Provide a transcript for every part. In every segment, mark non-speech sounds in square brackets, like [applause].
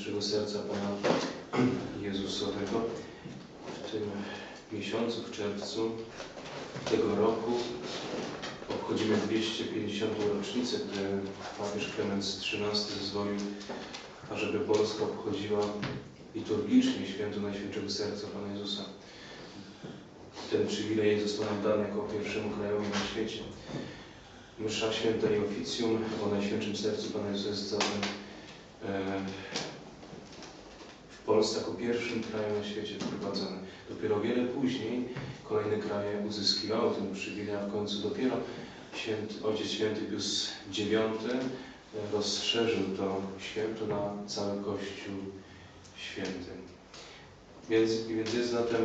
Najświętszego Serca Pana Jezusowego. W tym miesiącu, w czerwcu tego roku obchodzimy 250. rocznicę, gdy papież Klemens XIII zezwolił, ażeby Polska obchodziła liturgicznie święto Najświętszego Serca Pana Jezusa. Ten przywilej został nam dany jako pierwszemu krajowi na świecie. Msza Święta i Oficjum o Najświętszym Sercu Pana Jezusa jest e, w Polsce jako pierwszym kraju na świecie wprowadzone. Dopiero wiele później kolejne kraje uzyskiwały ten przywilej, a w końcu dopiero święty, Ojciec Święty Pius IX e, rozszerzył to święto na cały Kościół Święty. Więc, więc jest zatem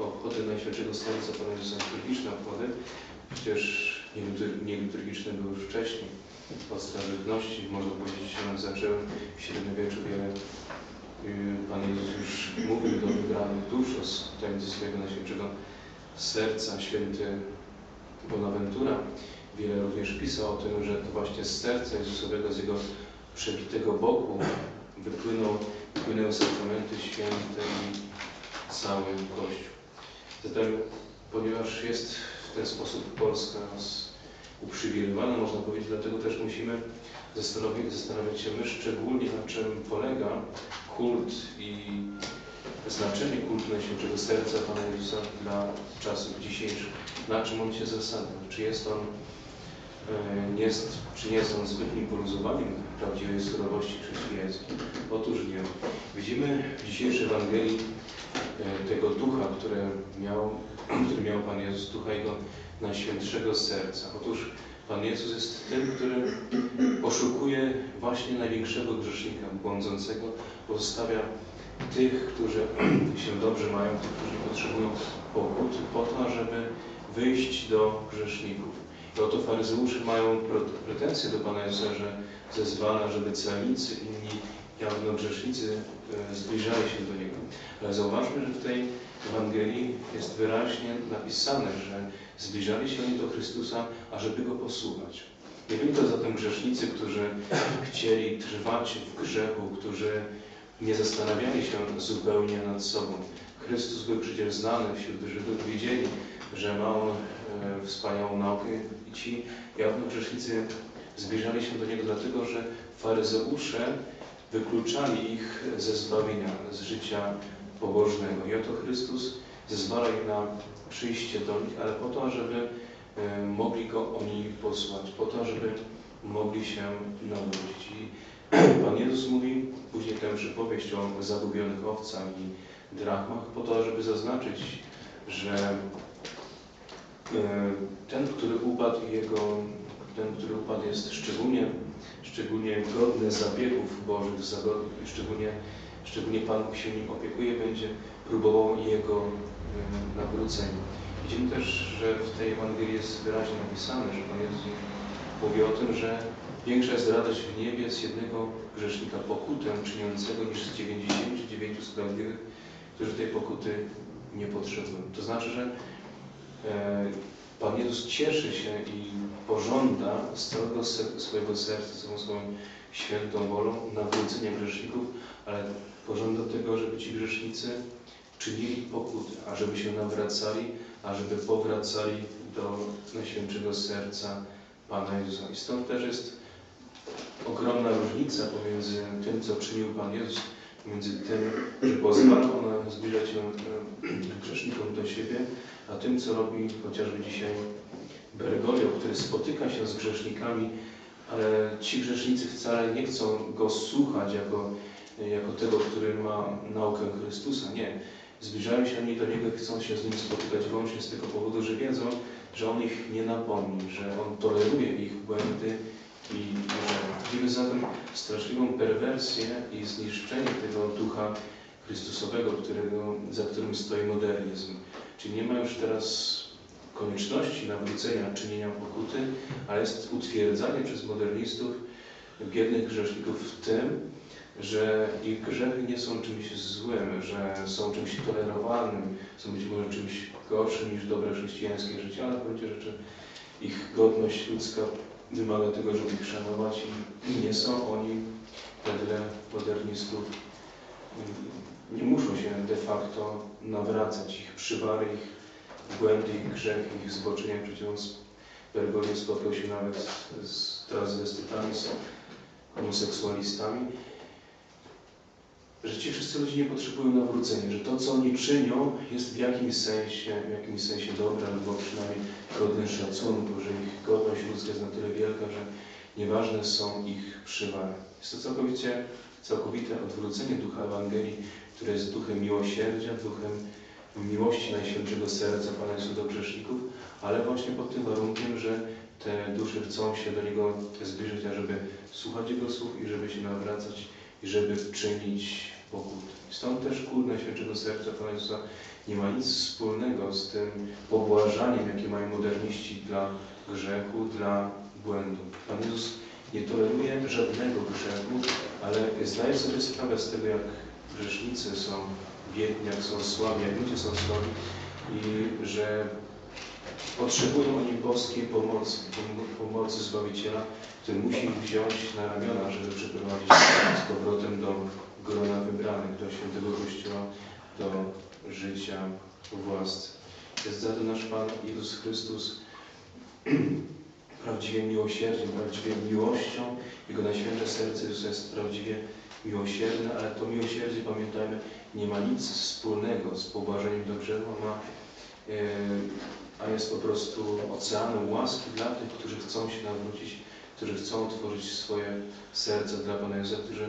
obchody Najświętszego Serca Pana Jezusa liturgiczne obchody, przecież nieliturgiczne były już wcześniej, od starożytności, można powiedzieć, się zaczęły w średniowieczu wiele Pan Jezus już mówił do wybranych dusz o tajemnicy swojego Najświętszego Serca, święty Bonaventura. Wiele również pisał o tym, że to właśnie z serca Jezusowego, z Jego przebitego boku wypłynął, wypłynęły sakramenty święte i cały Kościół. Zatem, ponieważ jest w ten sposób Polska uprzywilejowana, można powiedzieć, dlatego też musimy zastanowić, zastanawiać się my szczególnie na czym polega kult i znaczenie kultu Najświętszego Serca Pana Jezusa dla czasów dzisiejszych. Na czym on się zasadza? Czy jest on jest, czy nie on zbytnim poluzowaniem prawdziwej surowości chrześcijańskiej? Otóż nie. Widzimy w dzisiejszej Ewangelii e, tego ducha, które miał, [clears throat] który miał Pan Jezus, ducha Jego Najświętszego Serca. Otóż Pan Jezus jest tym, który oszukuje właśnie największego grzesznika, błądzącego, pozostawia tych, którzy [clears throat] się dobrze mają, tych, którzy potrzebują pokuty, po to, żeby wyjść do grzeszników. I oto faryzeusze mają pretensje do Pana Jezusa, że zezwala, żeby celnicy, inni jawno grzesznicy e, zbliżali się do Niego. Ale zauważmy, że w tej Ewangelii jest wyraźnie napisane, że zbliżali się oni do Chrystusa, ażeby Go posłuchać. Nie byli to zatem grzesznicy, którzy chcieli trwać w grzechu, którzy nie zastanawiali się zupełnie nad sobą. Chrystus był przecież znany wśród Żydów, wiedzieli, że ma On wspaniałą naukę i ci grzesznicy zbliżali się do Niego dlatego, że faryzeusze wykluczali ich ze zbawienia, z życia pobożnego. I oto Chrystus zezwala im na przyjście do nich, ale po to, żeby e, mogli Go oni posłać, po to, żeby mogli się nawrócić. I [clears throat] Pan Jezus mówi później tę przypowieść o zagubionych owcach i drachmach, po to, żeby zaznaczyć, że e, ten, który upadł, jego, ten, który upadł jest szczególnie, szczególnie godny zabiegów Bożych, szczególnie, szczególnie Pan się nim opiekuje, będzie próbował jego nawrócenia. Widzimy też, że w tej Ewangelii jest wyraźnie napisane, że Pan Jezus mówi o tym, że większa jest radość w niebie z jednego grzesznika pokutę czyniącego niż z 99 sprawiedliwych, którzy tej pokuty nie potrzebują. To znaczy, że e, Pan Jezus cieszy się i pożąda z całego swojego serca, całą swoją świętą wolą nawrócenia grzeszników, ale pożąda tego, żeby ci grzesznicy czynili pokuty, ażeby się nawracali, ażeby powracali do Najświętszego Serca Pana Jezusa. I stąd też jest ogromna różnica pomiędzy tym, co czynił Pan Jezus, między tym, że pozwalał na zbliżać się e, grzesznikom do siebie, a tym, co robi chociażby dzisiaj Bergoglio, który spotyka się z grzesznikami, ale ci grzesznicy wcale nie chcą go słuchać jako, jako tego, który ma naukę Chrystusa. Nie. Zbliżają się oni do Niego chcą się z Nim spotykać wyłącznie z tego powodu, że wiedzą, że On ich nie napomni, że On toleruje ich błędy i że widzimy zatem straszliwą perwersję i zniszczenie tego ducha Chrystusowego, którego, za którym stoi modernizm. Czyli nie ma już teraz konieczności nawrócenia, czynienia pokuty, ale jest utwierdzanie przez modernistów biednych grzeszników w tym, że ich grzechy nie są czymś złym, że są czymś tolerowanym, są być może czymś gorszym niż dobre chrześcijańskie życie, ale w gruncie rzeczy ich godność ludzka wymaga tego, żeby ich szanować i nie są oni wedle modernistów nie muszą się de facto nawracać. Ich przywary, ich błędy, ich grzechy, ich zboczenia. Przecież Bergoglio spotkał się nawet z, z transwestytami, z homoseksualistami, że ci wszyscy ludzie nie potrzebują nawrócenia, że to, co oni czynią, jest w jakimś sensie, w jakimś sensie dobre, albo przynajmniej godne szacunku, że ich godność ludzka jest na tyle wielka, że nieważne są ich przywary. Jest to całkowicie, całkowite odwrócenie ducha Ewangelii, które jest duchem miłosierdzia, duchem miłości Najświętszego Serca Pana Jezusa do grzeszników, ale właśnie pod tym warunkiem, że te dusze chcą się do Niego zbliżyć, ażeby słuchać Jego słów i żeby się nawracać i żeby czynić pokut. Stąd też kult Najświętszego Serca Pana Jezusa nie ma nic wspólnego z tym pobłażaniem, jakie mają moderniści dla grzechu, dla błędu. Pan Jezus nie toleruje żadnego grzechu, ale zdaje sobie sprawę z tego, jak grzesznicy są biedni, jak są słabi, jak ludzie są słabi i że potrzebują oni boskiej pomocy, pom- pomocy Zbawiciela, który musi wziąć na ramiona, żeby przyprowadzić z powrotem do grona wybranych, do świętego Kościoła, do życia w łasce. Jest za to nasz Pan Jezus Chrystus [clears throat] prawdziwie miłosierdziem, prawdziwie miłością. Jego Najświętsze Serce jest prawdziwie miłosierne, ale to miłosierdzie, pamiętajmy, nie ma nic wspólnego z pobłażeniem do grzechu, ma e, a jest po prostu oceanem łaski dla tych, którzy chcą się nawrócić, którzy chcą otworzyć swoje serca dla Pana Jezusa, którzy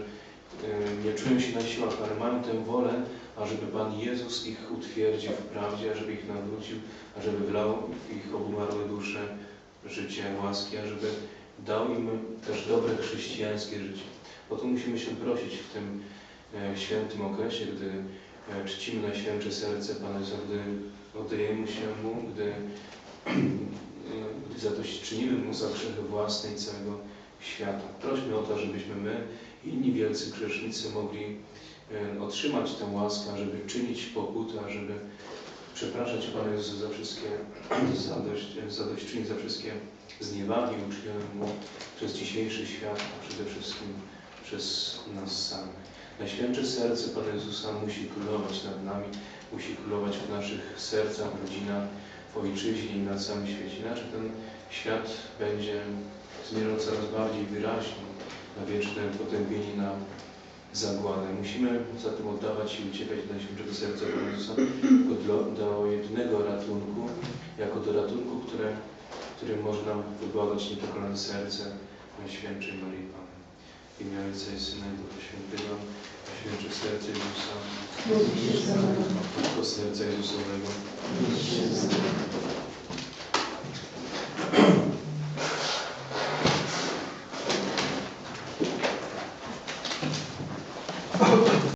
nie czują się na siłach, ale mają tę wolę, ażeby Pan Jezus ich utwierdził w prawdzie, ażeby ich nawrócił, ażeby wlał w ich obumarłe dusze życie łaski, ażeby dał im też dobre chrześcijańskie życie. O to musimy się prosić w tym e, świętym okresie, gdy e, czcimy Najświętsze Serce Pana Jezusa, gdy oddajemy się Mu, gdy, [clears throat] gdy zadośćczynimy Mu za grzechy własne i całego świata. Prośmy o to, żebyśmy my inni wielcy grzesznicy mogli e, otrzymać tę łaskę, żeby czynić pokutę, żeby przepraszać Pana Jezusa za wszystkie [clears throat] zadość, zadośćczynić, za wszystkie zniewagi uczynione Mu przez dzisiejszy świat, a przede wszystkim przez nas samych. Najświętsze serce Pana Jezusa musi królować nad nami, musi królować w naszych sercach, rodzinach, w ojczyźnie i na całym świecie. Inaczej ten świat będzie zmierzał coraz bardziej wyraźnie na wieczne potępienie, na zagładę. Musimy zatem oddawać i uciekać do Najświętszego Serca Jezusa do, do jedynego ratunku, jako do ratunku, które, którym można wybłagać niepokonane serce Najświętszej Marii Panny. W imię Ojca i Syna i Ducha Świętego, Najświętsze Serce Jezusa. Matko Serca Jezusowego,